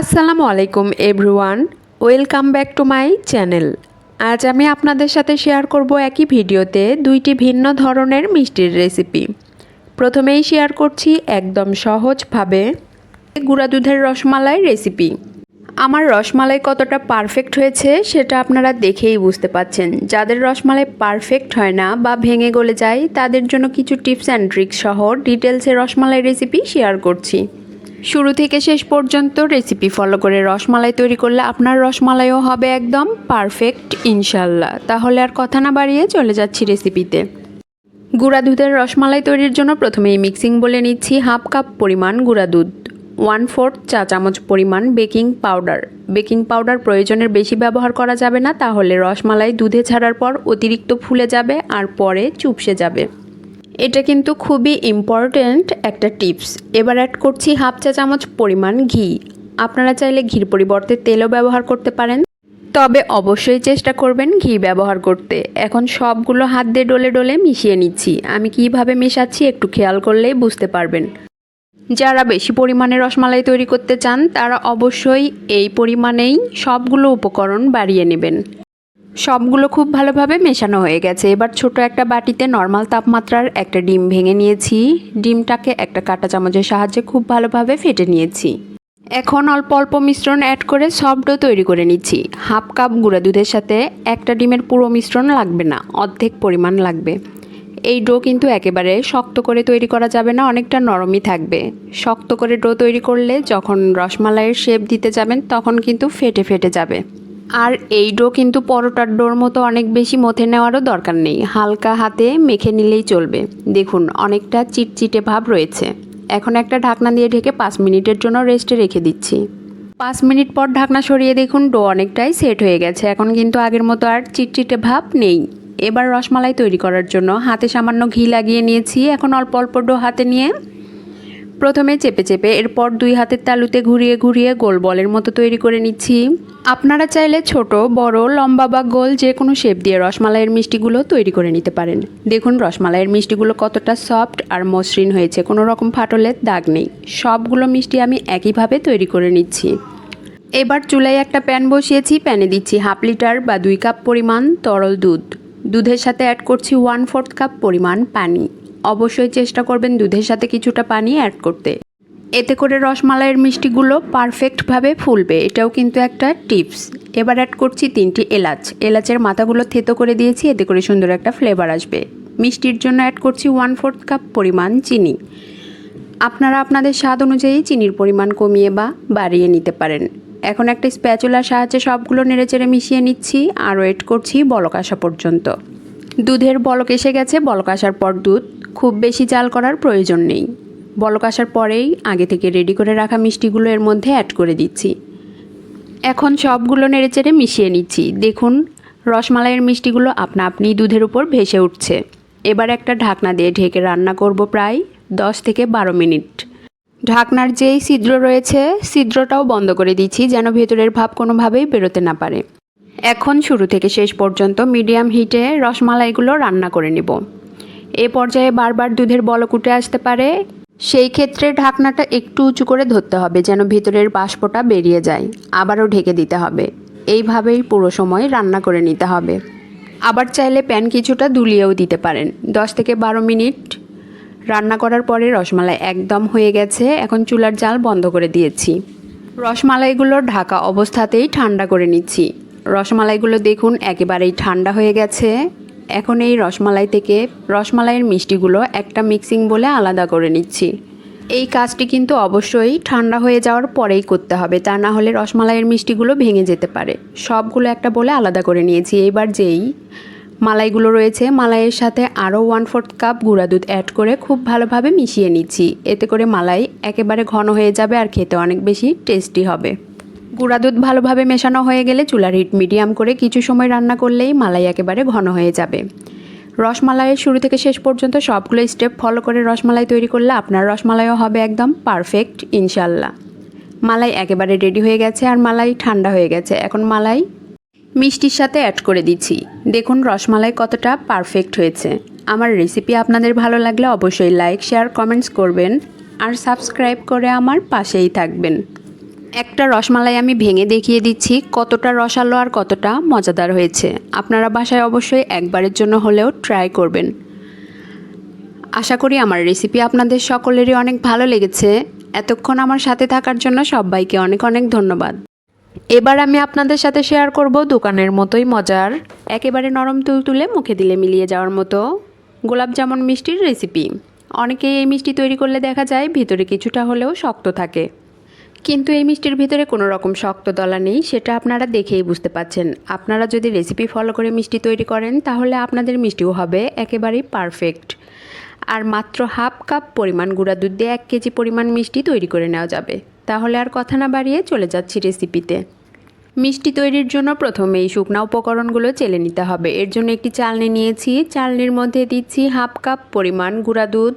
আসসালামু আলাইকুম everyone welcome back to my channel আজ আমি আপনাদের সাথে শেয়ার করব একই ভিডিওতে দুইটি ভিন্ন ধরনের মিষ্টির রেসিপি প্রথমেই শেয়ার করছি একদম সহজভাবে গুঁড়া দুধের রসমালাই রেসিপি আমার রসমালাই কতটা পারফেক্ট হয়েছে সেটা আপনারা দেখেই বুঝতে পাচ্ছেন। যাদের রসমালাই পারফেক্ট হয় না বা ভেঙে গলে যায়, তাদের জন্য কিছু টিপস অ্যান্ড ট্রিক্স সহ ডিটেলসে রসমালাই রেসিপি শেয়ার করছি। শুরু থেকে শেষ পর্যন্ত রেসিপি ফলো করে রসমালাই তৈরি করলে আপনার রসমালাইও হবে একদম পারফেক্ট ইনশাল্লাহ। তাহলে আর কথা না বাড়িয়ে চলে যাচ্ছি রেসিপিতে গুঁড়া দুধের রসমালাই তৈরির জন্য প্রথমেই মিক্সিং বলে নিচ্ছি হাফ কাপ পরিমাণ গুঁড়া দুধ ওয়ান ফোর্থ চা চামচ পরিমাণ বেকিং পাউডার বেকিং পাউডার প্রয়োজনের বেশি ব্যবহার করা যাবে না, তাহলে রসমালাই দুধে ছাড়ার পর অতিরিক্ত ফুলে যাবে আর পরে চুপসে যাবে। এটা কিন্তু খুবই ইম্পর্ট্যান্ট একটা টিপস এবার অ্যাড করছি হাফ চা চামচ পরিমাণ ঘি। আপনারা চাইলে ঘির পরিবর্তে তেলও ব্যবহার করতে পারেন। তবে অবশ্যই চেষ্টা করবেন ঘি ব্যবহার করতে। এখন সবগুলো হাত দিয়ে ডলে ডলে মিশিয়ে নিচ্ছি। আমি কীভাবে মেশাচ্ছি একটু খেয়াল করলেই বুঝতে পারবেন। যারা বেশি পরিমাণে রসমালাই তৈরি করতে চান, তারা অবশ্যই এই পরিমাণেই সবগুলো উপকরণ বাড়িয়ে নেবেন। সবগুলো খুব ভালোভাবে মেশানো হয়ে গেছে। এবার ছোট একটা বাটিতে নর্মাল তাপমাত্রার একটা ডিম ভেঙে নিয়েছি। ডিমটাকে একটা কাঁটা চামচের সাহায্যে খুব ভালোভাবে ফেটে নিয়েছি। এখন অল্প অল্প মিশ্রণ অ্যাড করে সফট ডো তৈরি করে নিচ্ছি। হাফ কাপ গুঁড়া দুধের সাথে একটা ডিমের পুরো মিশ্রণ লাগবে না, অর্ধেক পরিমাণ লাগবে। এই ডো কিন্তু একেবারে শক্ত করে তৈরি করা যাবে না, অনেকটা নরমই থাকবে। শক্ত করে ডো তৈরি করলে যখন রসমালাইয়ের শেপ দিতে যাবেন, তখন কিন্তু ফেটে ফেটে যাবে। আর এই ডো কিন্তু পরোটার ডোর মতো অনেক বেশি মথে নেওয়ারও দরকার নেই। হালকা হাতে মেখে নিলেই চলবে। দেখুন, অনেকটা চিটচিটে ভাব রয়েছে। এখন একটা ঢাকনা দিয়ে ঢেকে পাঁচ মিনিটের জন্য রেস্টে রেখে দিচ্ছি। পাঁচ মিনিট পর ঢাকনা সরিয়ে দেখুন, ডো অনেকটাই সেট হয়ে গেছে। এখন কিন্তু আগের মতো আর চিটচিটে ভাব নেই। এবার রসমালাই তৈরি করার জন্য হাতে সামান্য ঘি লাগিয়ে নিয়েছি। এখন অল্প অল্প ডো হাতে নিয়ে প্রথমে চেপে চেপে এরপর দুই হাতের তালুতে ঘুরিয়ে ঘুরিয়ে গোল বলের মতো তৈরি করে নিচ্ছি। আপনারা চাইলে ছোট, বড়, লম্বা বা গোল যে কোনো শেপ দিয়ে রসমালাইয়ের মিষ্টিগুলো তৈরি করে নিতে পারেন। দেখুন, রসমালাইয়ের মিষ্টিগুলো কতটা সফট আর মসৃণ হয়েছে, কোনো রকম ফাটলের দাগ নেই। সবগুলো মিষ্টি আমি একইভাবে তৈরি করে নিচ্ছি। এবার চুলায় একটা প্যান বসিয়েছি, প্যানে দিচ্ছি হাফ লিটার বা দুই কাপ পরিমাণ তরল দুধ। দুধের সাথে অ্যাড করছি ওয়ান ফোর্থ কাপ পরিমাণ পানি। অবশ্যই চেষ্টা করবেন দুধের সাথে কিছুটা পানি অ্যাড করতে। এতে করে রসমালাইয়ের মিষ্টিগুলো পারফেক্টভাবে ফুলবে, এটাও কিন্তু একটা টিপস এবার অ্যাড করছি তিনটি এলাচ। এলাচের মাথাগুলো থেতো করে দিয়েছি, এতে করে সুন্দর একটা ফ্লেভার আসবে। মিষ্টির জন্য অ্যাড করছি ওয়ান ফোর্থ কাপ পরিমাণ চিনি। আপনারা আপনাদের স্বাদ অনুযায়ী চিনির পরিমাণ কমিয়ে বা বাড়িয়ে নিতে পারেন। এখন একটা স্প্যাচুলার সাহায্যে সবগুলো নেড়েচেড়ে মিশিয়ে নিচ্ছি আর ওয়েট করছি বলক আসা পর্যন্ত। দুধের বলক এসে গেছে, বলক আসার পর দুধ। খুব বেশি জাল করার প্রয়োজন নেই। বলক আসার পরেই আগে থেকে রেডি করে রাখা মিষ্টিগুলো এর মধ্যে অ্যাড করে দিচ্ছি। এখন সবগুলো নেড়েচেড়ে মিশিয়ে নিচ্ছি। দেখুন, রসমালাইয়ের মিষ্টিগুলো আপনা আপনি দুধের উপর ভেসে উঠছে। এবার একটা ঢাকনা দিয়ে ঢেকে রান্না করব প্রায় দশ থেকে বারো মিনিট। ঢাকনার যেই ছিদ্র রয়েছে, ছিদ্রটাও বন্ধ করে দিচ্ছি যেন ভেতরের ভাব কোনোভাবেই বেরোতে না পারে। এখন শুরু থেকে শেষ পর্যন্ত মিডিয়াম হিটে রসমালাইগুলো রান্না করে নেব। এ পর্যায়ে বারবার দুধের বলক উঠে আসতে পারে। সেই ক্ষেত্রে ঢাকনাটা একটু উঁচু করে ধরতে হবে যেন ভিতরের বাষ্পটা বেরিয়ে যায়। আবারও ঢেকে দিতে হবে। এইভাবেই পুরো সময় রান্না করে নিতে হবে। আবার চাইলে প্যান কিছুটা দুলিয়েও দিতে পারেন। দশ থেকে বারো মিনিট। রান্না করার পরে রসমালাই একদম হয়ে গেছে। এখন চুলার জাল বন্ধ করে দিয়েছি। রসমালাইগুলো ঢাকা অবস্থাতেই ঠান্ডা করে নিচ্ছি। রসমালাইগুলো দেখুন একেবারেই ঠান্ডা হয়ে গেছে। এখন এই রসমালাই থেকে রসমালাইয়ের মিষ্টিগুলো একটা মিক্সিং বলে আলাদা করে নিচ্ছি। এই কাজটি কিন্তু অবশ্যই ঠান্ডা হয়ে যাওয়ার পরেই করতে হবে, তা না হলে রসমালাইয়ের মিষ্টিগুলো ভেঙে যেতে পারে। সবগুলো একটা বলে আলাদা করে নিয়েছি। এবার যেই মালাইগুলো রয়েছে, মালাইয়ের সাথে আরও ওয়ান ফোর্থ কাপ গুঁড়া দুধ অ্যাড করে খুব ভালোভাবে মিশিয়ে নিচ্ছি। এতে করে মালাই একেবারে ঘন হয়ে যাবে আর খেতে অনেক বেশি টেস্টি হবে। গুঁড়া দুধ ভালোভাবে মেশানো হয়ে গেলে চুলার হিট মিডিয়াম করে কিছু সময় রান্না করলেই মালাই একেবারে ঘন হয়ে যাবে। রসমালাইয়ের শুরু থেকে শেষ পর্যন্ত সবগুলো স্টেপ ফলো করে রসমালাই তৈরি করলে আপনার রসমালাইও হবে একদম পারফেক্ট ইনশাল্লাহ মালাই একেবারে রেডি হয়ে গেছে আর মালাই ঠান্ডা হয়ে গেছে। এখন মালাই মিষ্টির সাথে অ্যাড করে দিচ্ছি। দেখুন রসমালাই কতটা পারফেক্ট হয়েছে। আমার রেসিপি আপনাদের ভালো লাগলে অবশ্যই লাইক শেয়ার কমেন্টস করবেন। আর সাবস্ক্রাইব করে আমার পাশেই থাকবেন। একটা রসমালাই আমি ভেঙে দেখিয়ে দিচ্ছি, কতটা রসালো আর কতটা মজাদার হয়েছে। আপনারা বাসায় অবশ্যই একবারের জন্য হলেও ট্রাই করবেন। আশা করি আমার রেসিপি আপনাদের সকলেরই অনেক ভালো লেগেছে। এতক্ষণ আমার সাথে থাকার জন্য সবাইকে অনেক অনেক ধন্যবাদ। এবার আমি আপনাদের সাথে শেয়ার করব দোকানের মতোই মজার, একেবারে নরম তুলতুলে মুখে দিলে মিলিয়ে যাওয়ার মতো গোলাপ জামুন মিষ্টির রেসিপি অনেকেই এই মিষ্টি তৈরি করলে দেখা যায় ভিতরে কিছুটা হলেও শক্ত থাকে। কিন্তু এই মিষ্টির ভিতরে কোনো রকম শক্ত দলা নেই, সেটা আপনারা দেখেই বুঝতে পাচ্ছেন। আপনারা যদি রেসিপি ফলো করে মিষ্টি তৈরি করেন, তাহলে আপনাদের মিষ্টিও হবে একেবারেই পারফেক্ট আর মাত্র হাফ কাপ পরিমাণ গুঁড়া দুধ দিয়ে এক কেজি পরিমাণ মিষ্টি তৈরি করে নেওয়া যাবে। তাহলে আর কথা না বাড়িয়ে চলে যাচ্ছি রেসিপিতে মিষ্টি তৈরির জন্য প্রথমে এই শুকনা উপকরণগুলো চেলে নিতে হবে। এর জন্য একটি চালনি নিয়েছি। চালনির মধ্যে দিচ্ছি হাফ কাপ পরিমাণ গুঁড়া দুধ।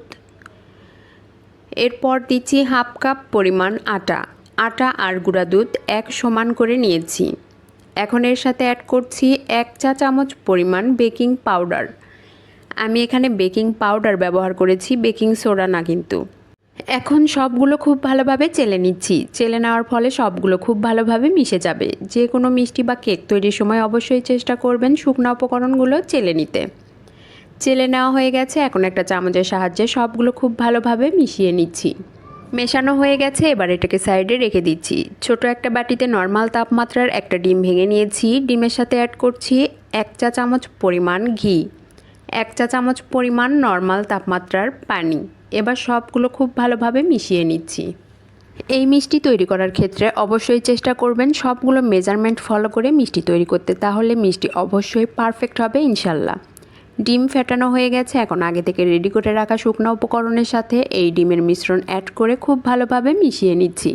এরপর দিচ্ছি হাফ কাপ পরিমাণ আটা। আটা আর গুঁড়া দুধ এক সমান করে নিয়েছি। এখন এর সাথে অ্যাড করছি এক চা চামচ পরিমাণ বেকিং পাউডার আমি এখানে বেকিং পাউডার ব্যবহার করেছি বেকিং সোডা না কিন্তু। এখন সবগুলো খুব ভালোভাবে চেলে নিচ্ছি। চেলে নেওয়ার ফলে সবগুলো খুব ভালোভাবে মিশে যাবে। যে কোনো মিষ্টি বা কেক তৈরির সময় অবশ্যই চেষ্টা করবেন শুকনো উপকরণগুলো চেলে নিতে। চেলে নেওয়া হয়ে গেছে, এখন একটা চামচের সাহায্যে সবগুলো খুব ভালোভাবে মিশিয়ে নিচ্ছি। মেশানো হয়ে গেছে, এবার এটাকে সাইডে রেখে দিচ্ছি। ছোট একটা বাটিতে নর্মাল তাপমাত্রার একটা ডিম ভেঙে নিয়েছি। ডিমের সাথে অ্যাড করছি এক চা চামচ পরিমাণ ঘি, এক চা চামচ পরিমাণ নর্মাল তাপমাত্রার পানি। এবার সবগুলো খুব ভালোভাবে মিশিয়ে নিচ্ছি। এই মিষ্টি তৈরি করার ক্ষেত্রে অবশ্যই চেষ্টা করবেন সবগুলো মেজারমেন্ট ফলো করে মিষ্টি তৈরি করতে। তাহলে মিষ্টি অবশ্যই পারফেক্ট হবে ইনশাল্লাহ। ডিম ফেটানো হয়ে গেছে। এখন আগে থেকে রেডি করে রাখা শুকনো উপকরণের সাথে এই ডিমের মিশ্রণ অ্যাড করে খুব ভালোভাবে মিশিয়ে নিচ্ছি।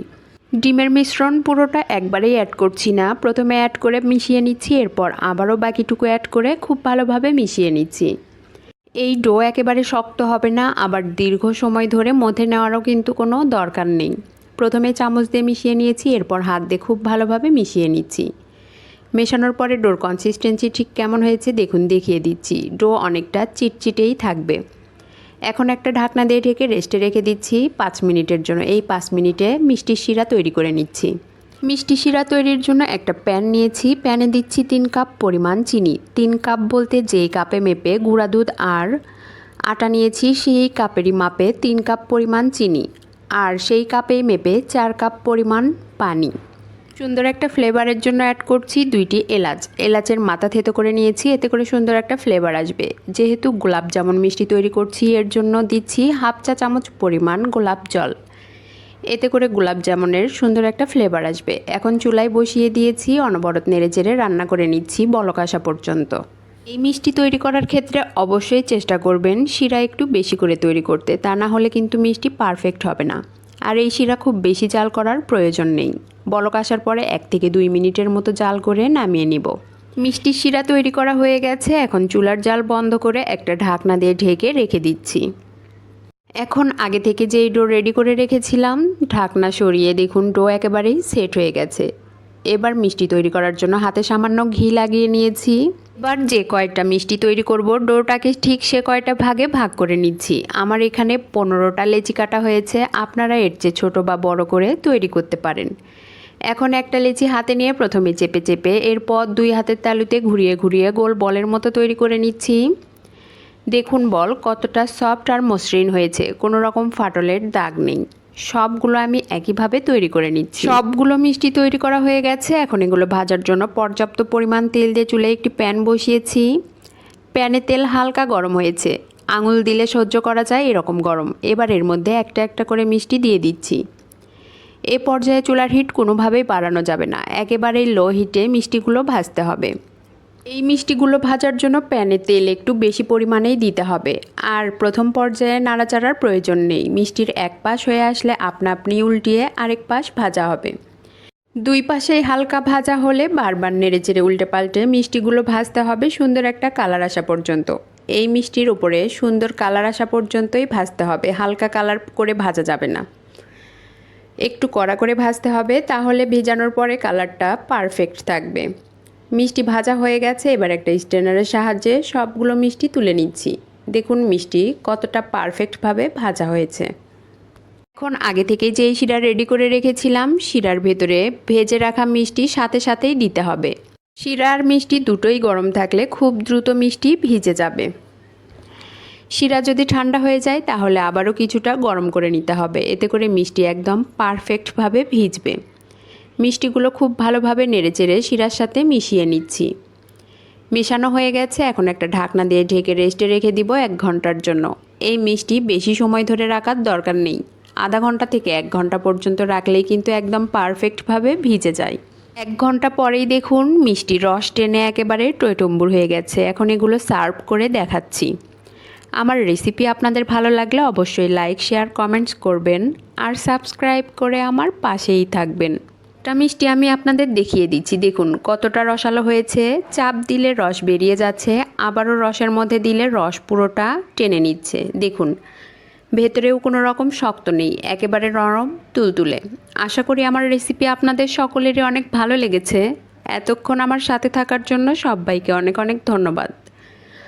ডিমের মিশ্রণ পুরোটা একবারেই অ্যাড করছি না। প্রথমে অ্যাড করে মিশিয়ে নিচ্ছি, এরপর আবারও বাকিটুকু অ্যাড করে খুব ভালোভাবে মিশিয়ে নিচ্ছি। এই ডো একেবারে শক্ত হবে না, আবার দীর্ঘ সময় ধরে মধ্যে নেওয়ারও কিন্তু কোনো দরকার নেই। প্রথমে চামচ দিয়ে মিশিয়ে নিয়েছি, এরপর হাত দিয়ে খুব ভালোভাবে মিশিয়ে নিচ্ছি। মেশানোর পরে ডোর কনসিস্টেন্সি ঠিক কেমন হয়েছে দেখুন, দেখিয়ে দিচ্ছি। ডো অনেকটা চিটচিটেই থাকবে। এখন একটা ঢাকনা দিয়ে ঢেকে রেস্টে রেখে দিচ্ছি পাঁচ মিনিটের জন্য। এই পাঁচ মিনিটে মিষ্টির শিরা তৈরি করে নিচ্ছি। মিষ্টি শিরা তৈরির জন্য একটা প্যান নিয়েছি। প্যানে দিচ্ছি তিন কাপ পরিমাণ চিনি। তিন কাপ বলতে যেই কাপে মেপে গুঁড়া দুধ আর আটা নিয়েছি, সেই কাপেরই মাপে তিন কাপ পরিমাণ চিনি। আর সেই কাপেই মেপে চার কাপ পরিমাণ পানি। সুন্দর একটা ফ্লেভারের জন্য অ্যাড করছি দুইটি এলাচ। এলাচের মাথা থেতো করে নিয়েছি, এতে করে সুন্দর একটা ফ্লেভার আসবে। যেহেতু গোলাপ জামুন মিষ্টি তৈরি করছি, এর জন্য দিচ্ছি হাফ চা চামচ পরিমাণ গোলাপ জল। এতে করে গোলাপ জামুনের সুন্দর একটা ফ্লেভার আসবে। এখন চুলায় বসিয়ে দিয়েছি, অনবরত নেড়ে চেড়ে রান্না করে নিচ্ছি বলক আসা পর্যন্ত। এই মিষ্টি তৈরি করার ক্ষেত্রে অবশ্যই চেষ্টা করবেন শিরা একটু বেশি করে তৈরি করতে, তা না হলে কিন্তু মিষ্টি পারফেক্ট হবে না। আর এই শিরা খুব বেশি জাল করার প্রয়োজন নেই। বলক আসার পরে এক থেকে দুই মিনিটের মতো জাল করে নামিয়ে নিব। মিষ্টির শিরা তৈরি করা হয়ে গেছে। এখন চুলার জাল বন্ধ করে একটা ঢাকনা দিয়ে ঢেকে রেখে দিচ্ছি। এখন আগে থেকে যেই ডো রেডি করে রেখেছিলাম, ঢাকনা সরিয়ে দেখুন ডো একেবারেই সেট হয়ে গেছে। এবার মিষ্টি তৈরি করার জন্য হাতে সামান্য ঘি লাগিয়ে নিয়েছি। এবার যে কয়টা মিষ্টি তৈরি করব, ডোটাকে ঠিক সে কয়টা ভাগে ভাগ করে নিচ্ছি। আমার এখানে পনেরোটা লেচি কাটা হয়েছে। আপনারা এর চেয়ে ছোটো বা বড় করে তৈরি করতে পারেন। এখন একটা লিচি হাতে নিয়ে প্রথমে চেপে চেপে এরপর দুই হাতের তালুতে ঘুরিয়ে ঘুরিয়ে গোল বলের মতো তৈরি করে নিচ্ছি। দেখুন বল, কতটা সফট আর মসৃণ হয়েছে। কোনো রকম ফাটলের দাগ নেই। সবগুলো আমি একইভাবে তৈরি করে নিচ্ছি। সবগুলো মিষ্টি তৈরি করা হয়ে গেছে। এখন এগুলো ভাজার জন্য পর্যাপ্ত পরিমাণ তেল দিয়ে চুলে একটি প্যান বসিয়েছি। প্যানে তেল হালকা গরম হয়েছে। আঙুল দিলে সহ্য করা যায় এরকম গরম। এবার এর মধ্যে একটা একটা করে মিষ্টি দিয়ে দিচ্ছি। এ পর্যায়ে চুলার হিট কোনোভাবেই বাড়ানো যাবে না। একেবারেই লো হিটে মিষ্টিগুলো ভাজতে হবে। এই মিষ্টিগুলো ভাজার জন্য প্যানে তেল একটু বেশি পরিমাণেই দিতে হবে। আর প্রথম পর্যায়ে নাড়াচাড়ার প্রয়োজন নেই। মিষ্টির এক পাশ হয়ে আসলে আপনা আপনি উল্টিয়ে আরেক পাশ ভাজা হবে। দুই পাশেই হালকা ভাজা হলে বারবার নেড়ে চেড়ে উল্টে পাল্টে মিষ্টিগুলো ভাজতে হবে সুন্দর একটা কালার আসা পর্যন্ত। এই মিষ্টির উপরে সুন্দর কালার আসা পর্যন্তই ভাজতে হবে। হালকা কালার করে ভাজা যাবে না। একটু কড়া করে ভাজতে হবে, তাহলে ভেজানোর পরে কালারটা পারফেক্ট থাকবে। মিষ্টি ভাজা হয়ে গেছে, এবার একটা স্ট্রেনারের সাহায্যে সবগুলো মিষ্টি তুলে নিচ্ছি। দেখুন মিষ্টি কতটা পারফেক্টভাবে ভাজা হয়েছে। এখন আগে থেকে যেই শিরা রেডি করে রেখেছিলাম, শিরার ভেতরে ভেজে রাখা মিষ্টি সাথে সাথেই দিতে হবে। শিরা আর মিষ্টি দুটোই গরম থাকলে খুব দ্রুত মিষ্টি ভিজে যাবে। শিরা যদি ঠান্ডা হয়ে যায়, তাহলে আবারও কিছুটা গরম করে নিতে হবে। এতে করে মিষ্টি একদম পারফেক্টভাবে ভিজবে। মিষ্টিগুলো খুব ভালোভাবে নেড়েচেড়ে শিরার সাথে মিশিয়ে নিচ্ছি। মেশানো হয়ে গেছে, এখন একটা ঢাকনা দিয়ে ঢেকে রেস্টে রেখে দিব এক ঘণ্টার জন্য। এই মিষ্টি বেশি সময় ধরে রাখার দরকার নেই। আধা ঘণ্টা থেকে এক ঘণ্টা পর্যন্ত রাখলেই কিন্তু একদম পারফেক্টভাবে ভিজে যায়। এক ঘণ্টা পরেই দেখুন মিষ্টি রস টেনে একেবারে টইটম্বুর হয়ে গেছে। এখন এগুলো সার্ভ করে দেখাচ্ছি। আমার রেসিপি আপনাদের ভালো লাগলে অবশ্যই লাইক শেয়ার কমেন্টস করবেন আর সাবস্ক্রাইব করে আমার পাশেই থাকবেন। একটা মিষ্টি আমি আপনাদের দেখিয়ে দিচ্ছি। দেখুন, কতটা রসালো হয়েছে। চাপ দিলে রস বেরিয়ে যাচ্ছে, আবারও রসের মধ্যে দিলে রস পুরোটা টেনে নিচ্ছে। দেখুন, ভেতরেও কোনো রকম শক্ত নেই, একেবারে নরম, তুলতুলে। আশা করি আমার রেসিপি আপনাদের সকলেরই অনেক ভালো লেগেছে। এতক্ষণ আমার সাথে থাকার জন্য সবাইকে অনেক অনেক ধন্যবাদ।